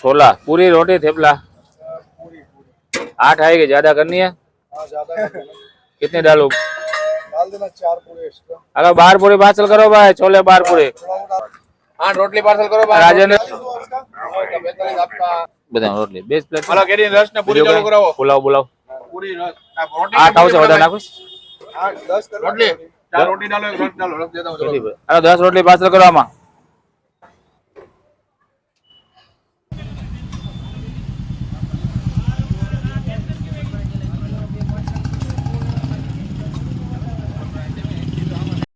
छोला पूरी रोटी थेपला आठ आएगी ज्यादा करनी है कितने डालो अगर बार पूरे पार्सल करो भाई छोले बार पूरे हाँ रोटली पार्सल करो भाई राजन बताओ रोटली बेस प्लेट हेलो केडी रस ने पूरी चालू कराओ बुलाओ बुलाओ पूरी रस रोटी आठ आओ से ऑर्डर ना कुछ रोटली चार रोटी डालो एक रस डालो रस देता हूं अरे 10 रोटली पार्सल करो आमा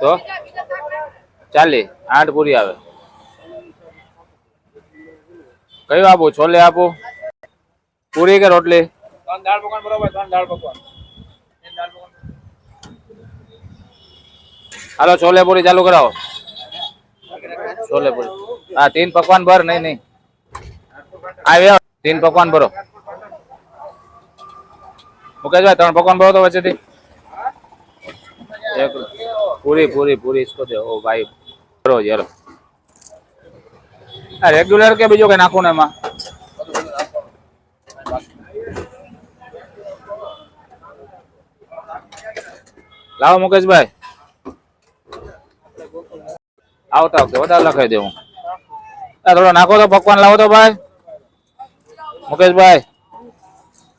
તો? ચાલી આઠ પૂરી આવે. કયું આપું? છોલે આપું? પૂરી કે રોટલી? હાલો છોલે પૂરી ચાલુ કરાવો. છોલે પૂરી. હા તીન પકવાન ભર નહીં નહીં. આવ્યા તીન પકવાન ભરો. મુકેશભાઈ ત્રણ પકવાન ભરો તો વચ્ચેથી. એક પૂરી પૂરી પૂરી इसको दे ओ भाई ભરો યાર આ રેગ્યુલર કે બીજો કઈ નાખું ને એમાં લાવો મુકેશભાઈ આવતા વખતે વધારે લખાઈ દેવું આ થોડો નાખો તો પકવાન લાવો તો ભાઈ મુકેશભાઈ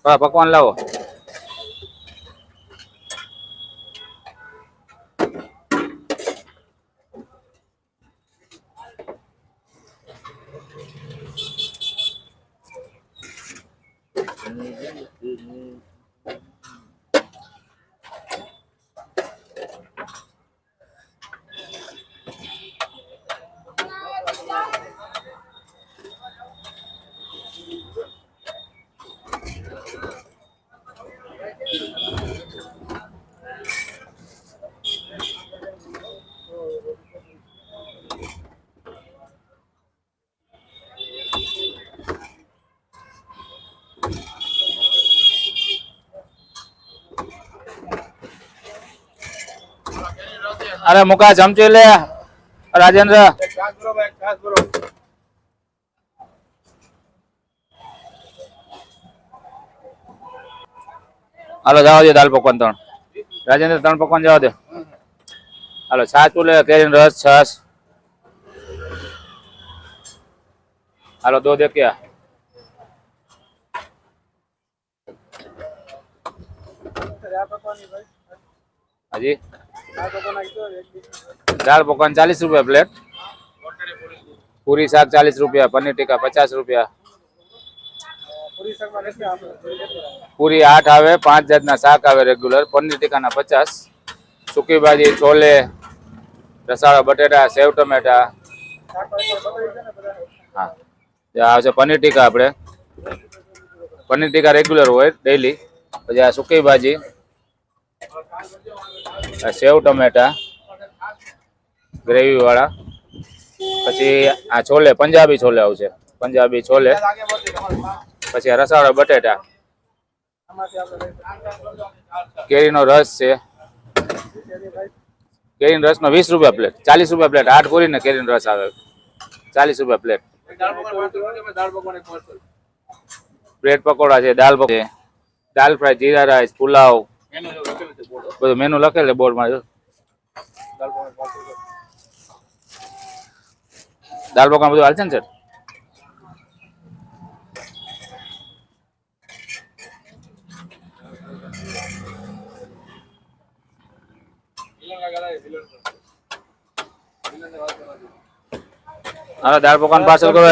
હા પકવાન લાવો 嗯。અરે મુકા, ચમચી લે. રાજેન્દ્ર. હાલો, જવા દે દાલ પકવાન ત્રણ. રાજેન્દ્ર, ત્રણ પકવાન જવા દે હાલો, સાચું લે, કેરીનો રસ છસ હાલો, દો દે ક્યાં? હાજી. દાળ પકવાન ચાલીસ રૂપિયા પ્લેટ. પૂરી શાક ચાલીસ રૂપિયા, પનીર ટીકા પચાસ રૂપિયા. પૂરી આઠ આવે, પાંચ જાતના શાક આવે રેગ્યુલર પનીર ટીકાના પચાસ. સૂકી ભાજી, છોલે, રસાળા, બટેટા, સેવ, ટમેટા. હા, જે આવશે પનીર ટીકા આપણે. પનીર ટીકા રેગ્યુલર હોય ડેઈલી પછી આ સૂકી ભાજી. આ સેવ ટમેટા, ગ્રેવીવાળા. પછી આ છોલે, પંજાબી છોલે આવશે. પંજાબી છોલે. પછી આ રસાળા, બટેટા. કેરીનો રસ છે. કેરીનો રસનો વીસ રૂપિયા પ્લેટ, ચાલીસ રૂપિયા પ્લેટ. આઠ પૂરી ને કેરીનો રસ આવે. ચાલીસ રૂપિયા પ્લેટ. બ્રેડ પકોડા છે દાલ પકોડા દાલ ફ્રાય જીરા રાઈસ, પુલાવ. બધું મેનુ લખેલ બોર્ડમાં જો દાળ પકવાન parcel કરજો. દાલ પકવાન બધું હાલશે ને સર વિલન લગાડા છે, વિલન. વિલનને વાત કરવા દો. હાલો દાળ પકવાન પાર્સલ કરો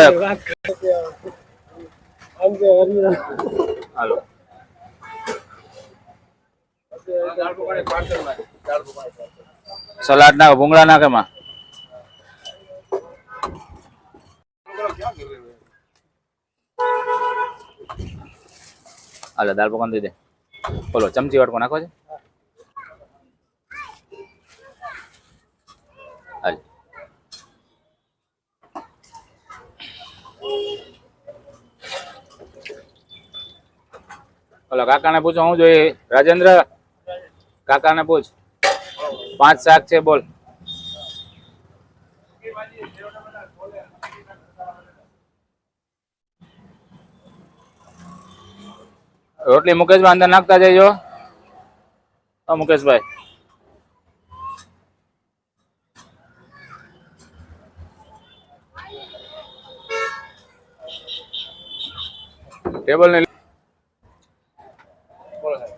સલાડ ના ભૂંગળા ના કેમાં હાલો, દાળ પકવાન દઈ દે. બોલો, ચમચી વાટકો નાખો છે? હાલ. ઓલા કાકાને પૂછો, હું જોઈએ રાજેન્દ્ર કાકાને પૂછ પાંચ શાક છે બોલ રોટલી મુકેશભાઈ અંદર નાખતા જઈજો હા મુકેશભાઈ ટેબલ ને બોલો સાહેબ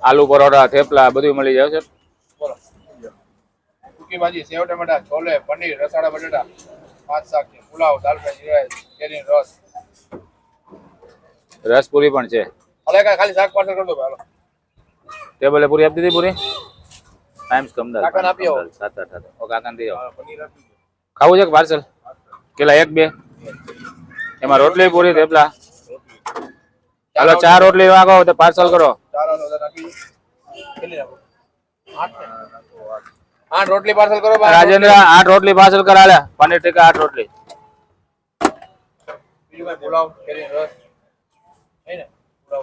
આલુ પરોઠા થેપલા બધું મળી જાય છે. સૂકી ભાજી સેવ ટમેટા છોલે પનીર રસાડા બટેટા પાંચ શાક છે. પુલાવ દાલ રાઈસ, કેરીનો રસ. રસપુરી પણ છે. અલે કા ખાલી શાક પાર્સલ કરી દો ભાઈ. ટેબલે પૂરી આપી દીધી પૂરી? ટાઈમ્સ કમદાર. કાકાને આપી આવો. સાત આઠ આઠ. ઓ કાકાને દઈ આવો. પનીર આપી ખાવું છે કે પાર્સલ? કેટલા એક બે. એમાં રોટલી પૂરી થેપલા. હાલો ચાર રોટલી વાગો તો પાર્સલ કરો ચાર વાળો વધારે નાખી દો. કેટલી નાખો? આઠ ને? આઠ રોટલી પાર્સલ કરો ભાઈ. રાજેન્દ્ર આઠ રોટલી પાર્સલ કરાલે પનીર ટીકા આઠ રોટલી બીજું કાંઈ પુલાવ કેરીનો રસ નહીં ને પુલાવ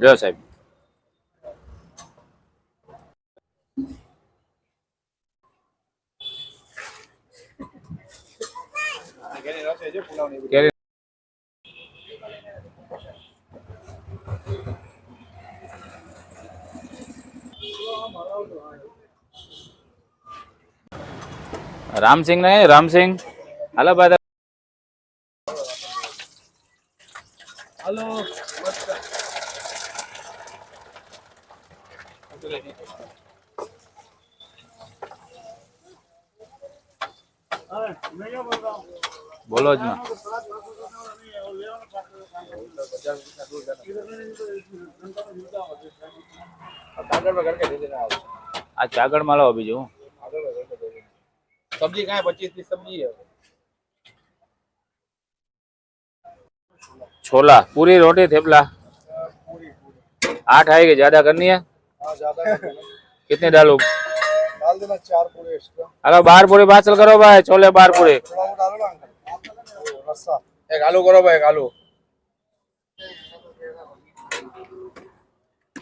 જો સાહેબ કેરીનો राम सिंह नहीं Ram Singh. Hello bye hello बोलो जी। ભાઈ હાલો બોલો જ ના આગળ પર કરકે દે દેના આવો. આ ચાગડ માં લાવો બીજું આગળ પર કરકે દે દેના. સબ્જી કાંઈ પચીસ ત્રીસ સબ્જી છે छोला पूरी रोटी थेपला आठ आएगी ज्यादा करनी है हाँ ज्यादा कितनी डालू डाल देना चार पूरे एक्स्ट्रा हेलो बाहर पूरी पार्सल करो भाई छोले बाहर पूरी एक आलू करो भाई एक आलू।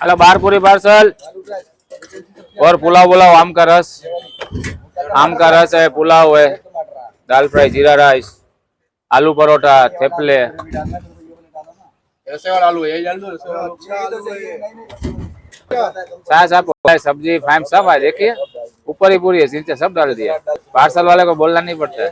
हेलो बाहर पूरी पार्सल। और पुलाव बुलाओ आम का रस। आम का रस है पुलाव है। दाल फ्राई जीरा राइस आलू परोठा थेपले। ऐसे वाला आलू यही डाल दो आपको भाई, सब्ज़ी फाइम सब है देखिए। ऊपर ही पूरी है सब डाल दिया पार्सल वाले को बोलना नहीं पड़ता है।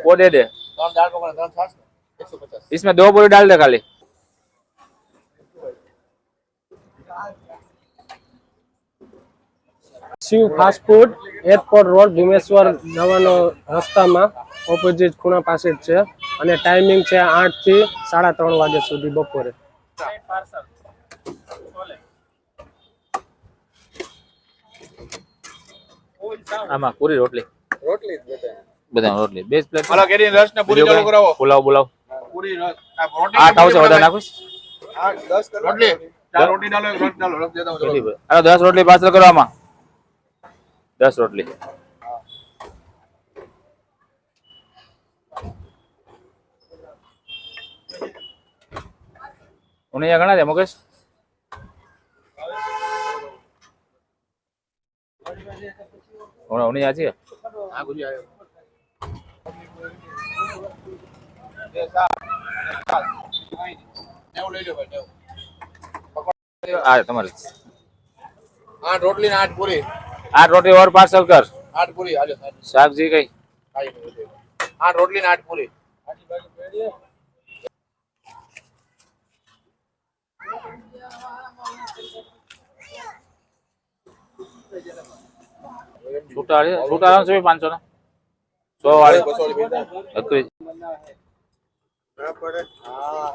वो दे दे ત્રણ દાળ પકડ ત્રણ છાસ એકસો પચાસ इसमें दो पूरी डाल दे खाली Shiv fast food airport road Bhimeshwar જવાનો રસ્તામાં ઓપોઝિટ ખૂણા પાસે જ છે અને ટાઈમિંગ છે આઠ થી સાડા ત્રણ વાગ્યા સુધી બપોરે આમાં પૂરી રોટલી રોટલી જ બતાય બધા રોટલી. બે પ્લેટ. હાલો કેરી રસ ને પૂરી ચાલુ કરાવો. પુલાવ પુલાવ. પૂરી રસ. આ રોટલી આઠ આવશે વધારે નાખું આ દસ રોટલી. ચાર રોટી ડાલો એક રસ ડાલો રસ દેતા હું ચલો. અરે દસ રોટલી પાર્સલ કરો આમાં દસ રોટલી. ઉનિયા ઘણા છે મુકેશ? ઉનિયા છે? આ ગુજી આવ્યો. હા તમારે આઠ રોટલી ને આઠ પૂરી આઠ રોટલી ઓર પાર્સલ કર આઠ પૂરી હાલો શાકજી કઈ આઠ રોટલી ને આઠ પૂરી છૂટા છૂટા પાંચસો ને સો વાળી એકવીસ બરાબર હા.